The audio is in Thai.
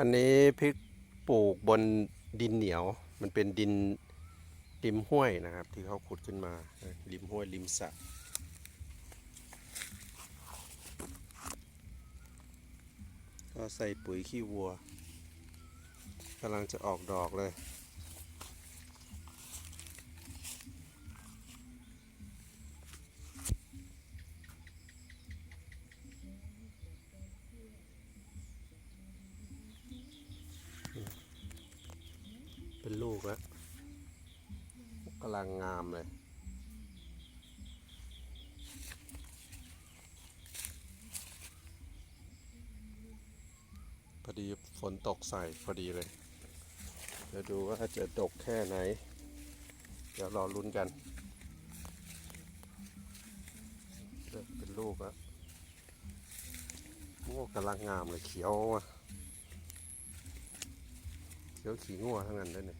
อันนี้พริกปลูกบนดินเหนียว มันเป็นดินริมห้วยนะครับ ที่เขาขุดขึ้นมาริมห้วยริมสระก็ใส่ปุ๋ยขี้วัวกำลังจะออกดอกเลย เป็นลูกแล้วกำลังงามเลย พอดีฝนตกใส่พอดีเลย เดี๋ยวดูว่าจะดกแค่ไหน เดี๋ยวรอลุ้นกันเป็นลูกแล้วโอ้กำลังงามเลยเขียวอะ ขียวขี่งัวทั้งนั้นเลยเนี่ย